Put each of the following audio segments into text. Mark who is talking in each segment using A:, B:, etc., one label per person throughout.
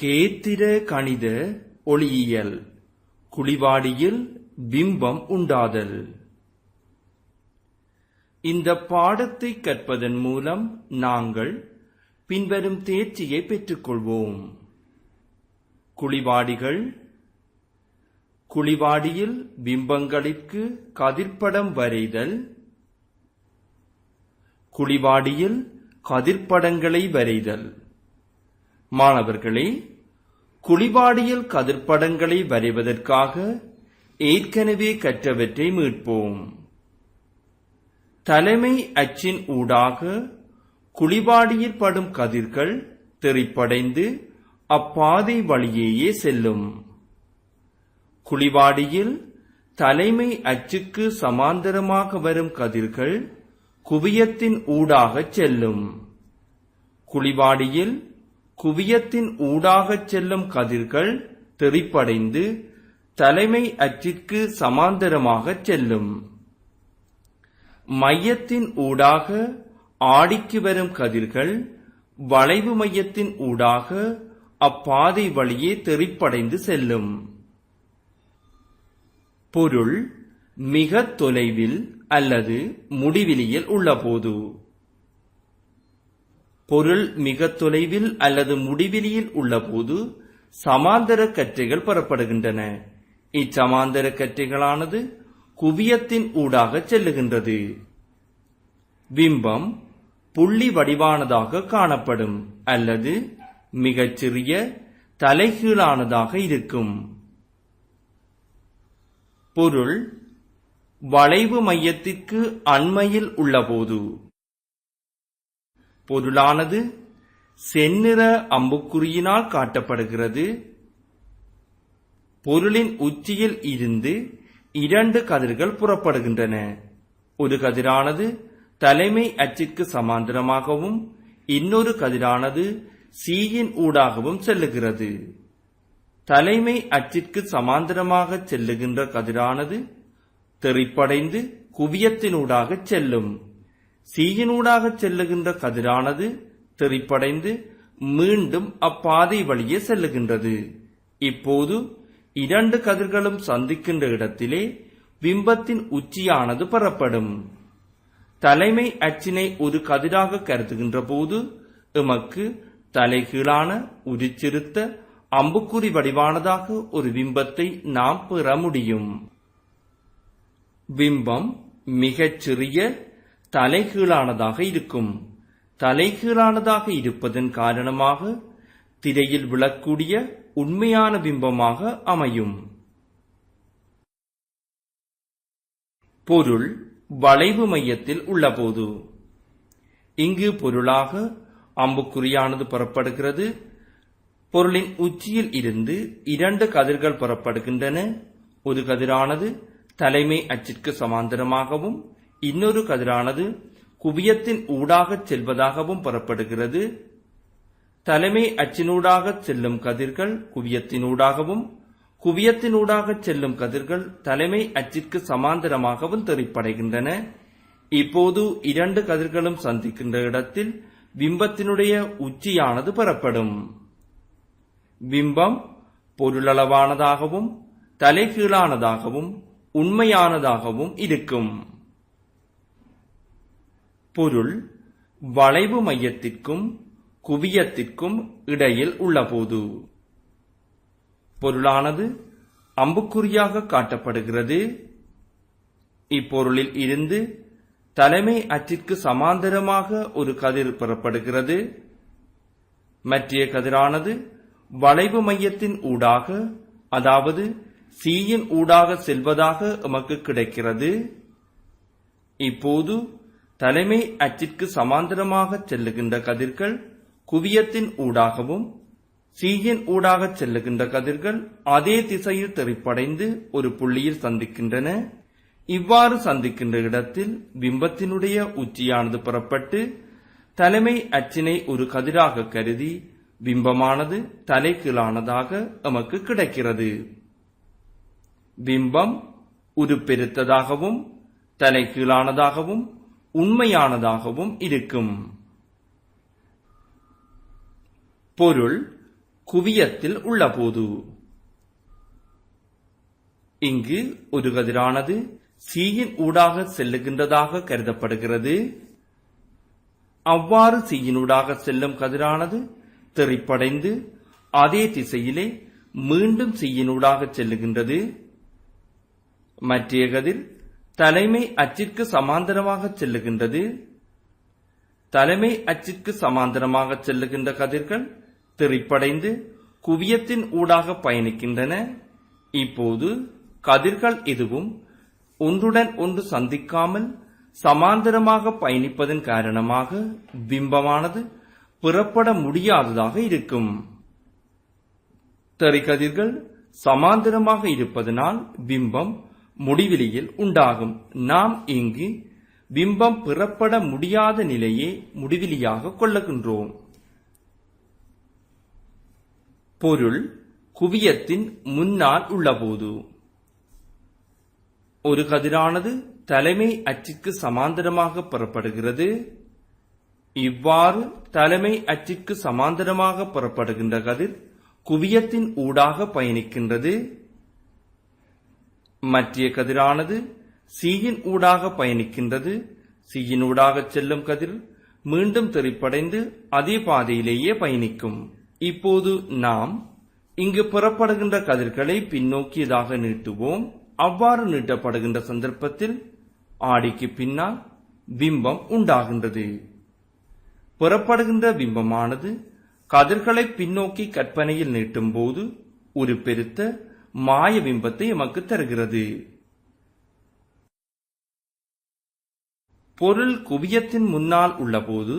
A: கேத்திர கணித ஒளியியல் குளிவாடியில் பிம்பம் உண்டாதல். இந்த பாடத்தை கற்பதன் மூலம் நாங்கள் பின்வரும் தேர்ச்சியை பெற்றுக்கொள்வோம். குளிவாடிகள் குளிவாடியில் பிம்பங்களிற்கு கதிர்ப்படம் வரைதல் குளிவாடியில் கதிர்ப்படங்களை வரைதல். மாணவர்களே குளிவாடியில் கதிர்ப்படங்களை வரைவதற்காக ஏற்கனவே கற்றவற்றை மீட்போம். தலைமை அச்சின் ஊடாக குளிபாடியில் படும் கதிர்கள் தெறிப்படைந்து அப்பாதை வழியேயே செல்லும். குளிவாடியில் தலைமை அச்சுக்கு சமாந்தரமாக வரும் கதிர்கள் குவியத்தின் ஊடாகச் செல்லும். குளிவாடியில் குவியத்தின் ஊடாகச் செல்லும் கதிர்கள் தெறிப்படைந்து தலைமை அச்சிற்கு சமாந்தரமாகச் செல்லும். மையத்தின் ஊடாக ஆடிக்கு வரும் கதிர்கள் வளைவு மையத்தின் ஊடாக அப்பாதை வழியே தெறிப்படைந்து செல்லும். பொருள் மிக தொலைவில் அல்லது முடிவிலியில் உள்ளபோது. பொருள் மிக தொலைவில் அல்லது முடிவிலியில் உள்ளபோது சமாந்தர கற்றைகள் பெறப்படுகின்றன. இச்சமாந்தர கற்றைகளானது குவியத்தின் ஊடாக செல்லுகின்றது. பிம்பம் புள்ளி வடிவானதாக காணப்படும் அல்லது மிகச்சிறிய தலைகீழானதாக இருக்கும். பொருள் வளைவு மையத்திற்கு அண்மையில் உள்ளபோது பொருளானது செந்நிற அம்புக்குறியினால் காட்டப்படுகிறது. பொருளின் உச்சியில் இருந்து இரண்டு கதிர்கள் புறப்படுகின்றன. ஒரு கதிரானது தலைமை அச்சிற்கு சமாந்தரமாகவும் இன்னொரு கதிரானது சீயின் ஊடாகவும் செல்லுகிறது. தலைமை அச்சிற்கு சமாந்தரமாக செல்லுகின்ற கதிரானது தெறிப்படைந்து குவியத்தினூடாக செல்லும். சீயினூடாக செல்லுகின்ற கதிரானது தெறிப்படைந்து மீண்டும் அப்பாதை வழியே செல்லுகின்றது. இப்போது இரண்டு கதிர்களும் சந்திக்கின்ற இடத்திலே பிம்பத்தின் உச்சியானது பெறப்படும். தலைமை அச்சினை ஒரு கதிராக கருதுகின்ற போது எமக்கு தலைகீழான உரிச்சிருத்த அம்புக்குறி வடிவானதாக ஒரு பிம்பத்தை நாம் பெற முடியும். பிம்பம் மிகச் சிறிய தலைகீழானதாக இருக்கும். தலைகீழானதாக இருப்பதன் காரணமாக திரையில் விழக்கூடிய உண்மையான பிம்பமாக அமையும். பொருள் வளைவு மையத்தில் உள்ளபோது. இங்கு பொருளாக அம்புக்குறியானது புறப்படுகிறது. பொருளின் உச்சியில் இருந்து இரண்டு கதிர்கள் புறப்படுகின்றன. ஒரு கதிரானது தலைமை அச்சிற்கு சமாந்தரமாகவும் இன்னொரு கதிரானது குவியத்தின் ஊடாகச் செல்வதாகவும் புறப்படுகிறது. தலைமை அச்சினூடாகச் செல்லும் கதிர்கள் குவியத்தினூடாகவும் குவியத்தினூடாகச் செல்லும் கதிர்கள் தலைமை அச்சிற்கு சமாந்தரமாகவும் தெறிப்படைகின்றன இப்போது இரண்டு கதிர்களும் சந்திக்கின்ற இடத்தில் பிம்பத்தினுடைய உச்சியானது பெறப்படும். பிம்பம் பொருளளவானதாகவும் தலைகீழானதாகவும் உண்மையானதாகவும் இருக்கும். பொருள் வளைவு மையத்திற்கும் குவியத்திற்கும் இடையில் உள்ளபோது. பொருளானது அம்புக்குறியாக காட்டப்படுகிறது. இப்பொருளில் இருந்து தலைமை அச்சிற்கு சமாந்தரமாக ஒரு கதிர் பெறப்படுகிறது. மற்றைய கதிரானது வளைவு மையத்தின் ஊடாக அதாவது சீயின் ஊடாக செல்வதாக எமக்கு கிடைக்கிறது. இப்போது தலைமை அச்சிற்கு சமாந்தரமாக செல்லுகின்ற கதிர்கள் குவியத்தின் ஊடாகவும் சீயின் ஊடாக செல்லுகின்ற கதிர்கள் அதே திசையில் தெறிப்படைந்து ஒரு புள்ளியில் சந்திக்கின்றன. இவ்வாறு சந்திக்கின்ற இடத்தில் பிம்பத்தினுடைய உச்சியானது புறப்பட்டு தலைமை அச்சினை ஒரு கதிராக கருதி பிம்பமானது தலைகீழானதாக எமக்கு கிடைக்கிறது. பிம்பம் உருப்பெருத்ததாகவும் தலைகீழானதாகவும் உண்மையானதாகவும் இருக்கும். பொருள் குவியத்தில் உள்ளபோது. இங்கு ஒரு கதிரானது சீயின் ஊடாக செல்லுகின்றதாக கருதப்படுகிறது. அவ்வாறு சீயினூடாக செல்லும் கதிரானது தெறிப்படைந்து அதே திசையிலே மீண்டும் சீயினூடாக செல்லுகின்றது. மற்றைய கதிர் தலைமை அச்சிற்கு சமாந்தரமாக செல்லுகின்றது. தலைமை அச்சிற்கு சமாந்தரமாக செல்லுகின்ற கதிர்கள் திரிப்படைந்து குவியத்தின் ஊடாக பயணிக்கின்றன. இப்போது கதிர்கள் எதுவும் ஒன்றுடன் ஒன்று சந்திக்காமல் சமாந்தரமாக பயணிப்பதன் காரணமாக பிம்பமானது புறப்பட முடியாததாக இருக்கும். தெரிகதிர்கள் சமாந்தரமாக இருப்பதனால் பிம்பம் முடிவிலியில் உண்டாகும். நாம் இங்கு பிம்பம் பிறப்பட முடியாத நிலையே முடிவிலியாக கொள்ளுகின்றோம். பொருள் குவியத்தின் முன்னால் உள்ளபோது. ஒரு கதிரானது தலைமை அச்சிற்கு சமாந்தரமாக புறப்படுகிறது. இவ்வாறு தலைமை அச்சிற்கு சமாந்தரமாக புறப்படுகின்ற கதிர் குவியத்தின் ஊடாக பயணிக்கின்றது. மற்றிய கதிரானது சீயின் ஊடாக பயணிக்கின்றது. சீயின் ஊடாக செல்லும் கதிர் மீண்டும் தெறிப்படைந்து அதே பாதையிலேயே பயணிக்கும். இப்போது நாம் இங்கு புறப்படுகின்ற கதிர்களை பின்னோக்கியதாக நீட்டுவோம். அவ்வாறு நீட்டப்படுகின்ற சந்தர்ப்பத்தில் ஆடிக்கு பின்னால் பிம்பம் உண்டாகின்றது. புறப்படுகின்ற பிம்பமானது கதிர்களை பின்னோக்கி கற்பனையில் நீட்டும் போது ஒரு பெருத்த மாய பிம்பத்தை எமக்கு தருகிறது. பொருள் குவியத்தின் முன்னால் உள்ளபோது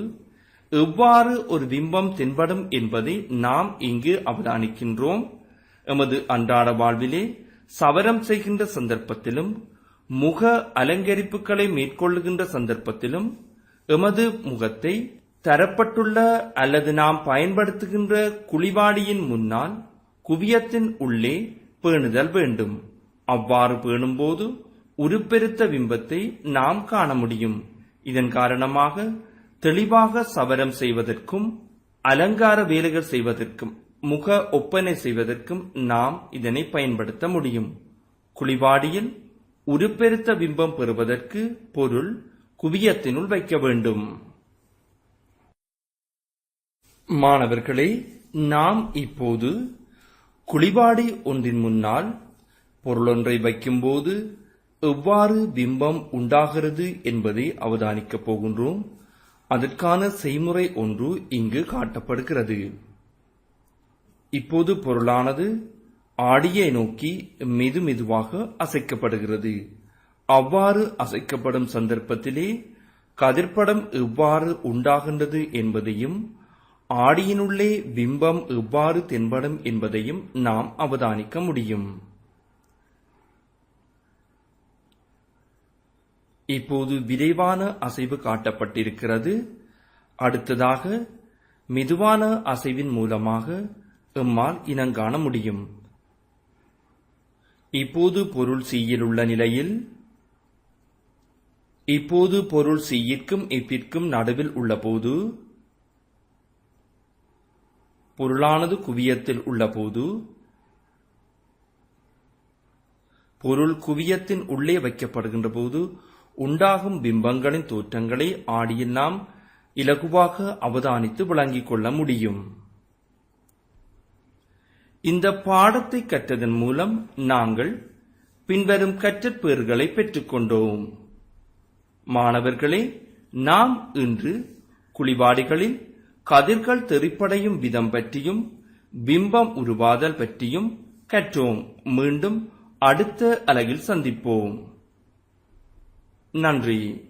A: எவ்வாறு ஒரு பிம்பம் தென்படும் என்பதை நாம் இங்கு அவதானிக்கின்றோம். எமது அன்றாட வாழ்விலே சவரம் செய்கின்ற சந்தர்ப்பத்திலும் முக அலங்கரிப்புகளை மேற்கொள்ளுகின்ற சந்தர்ப்பத்திலும் எமது முகத்தை தரப்பட்டுள்ள அல்லது நாம் பயன்படுத்துகின்ற குளிவாடியின் முன்னால் குவியத்தின் உள்ளே பேணுதல் வேண்டும். அவ்வாறு பேணும்போது உருப்பெருத்த பிம்பத்தை நாம் காண முடியும். இதன் காரணமாக தெளிவாக சவரம் செய்வதற்கும் அலங்கார வேலைகள் செய்வதற்கும் முக ஒப்பனை செய்வதற்கும் நாம் இதனை பயன்படுத்த முடியும். குளிவாடியில் உருப்பெருத்த பிம்பம் பெறுவதற்கு பொருள் குவியத்தினுள் வைக்க வேண்டும். மாணவர்களே நாம் இப்போது குளிபாடி ஒன்றின் முன்னால் பொருளொன்றை வைக்கும்போது எவ்வாறு பிம்பம் உண்டாகிறது என்பதை அவதானிக்கப் போகின்றோம். அதற்கான செய்முறை ஒன்று இங்கு காட்டப்படுகிறது. இப்போது பொருளானது ஆடியை நோக்கி மெது மெதுவாக அசைக்கப்படுகிறது. அவ்வாறு அசைக்கப்படும் சந்தர்ப்பத்திலே கதிர்ப்படம் எவ்வாறு உண்டாகின்றது என்பதையும் ஆடியினுள்ளே பிம்பம் எவ்வாறு தென்படும் என்பதையும் நாம் அவதானிக்க முடியும். இப்போது விரைவான அசைவு காட்டப்பட்டிருக்கிறது. அடுத்ததாக மெதுவான அசைவின் மூலமாக எம்மால் இனங்காண முடியும். இப்போது பொருள் சீயில் உள்ள நிலையில் இப்போது பொருள் சீயிற்கும் இப்பிற்கும் நடுவில் உள்ளபோது பொருளானது குவியத்தில் உள்ளபோது பொருள் குவியத்தின் உள்ளே வைக்கப்படுகின்ற போது உண்டாகும் பிம்பங்களின் தோற்றங்களை ஆடியில் நாம் இலகுவாக அவதானித்து விளங்கிக் கொள்ள முடியும். இந்த பாடத்தை கற்றதன் மூலம் நாங்கள் பின்வரும் கற்றற்பேறுகளை பெற்றுக்கொண்டோம். மாணவர்களே நாம் இன்று குளிவாடிகளில் கதிர்கள் தெறிப்படையும் விதம் பற்றியும் பிம்பம் உருவாதல் பற்றியும் கற்றோம். மீண்டும் அடுத்த அலகில் சந்திப்போம். நன்றி.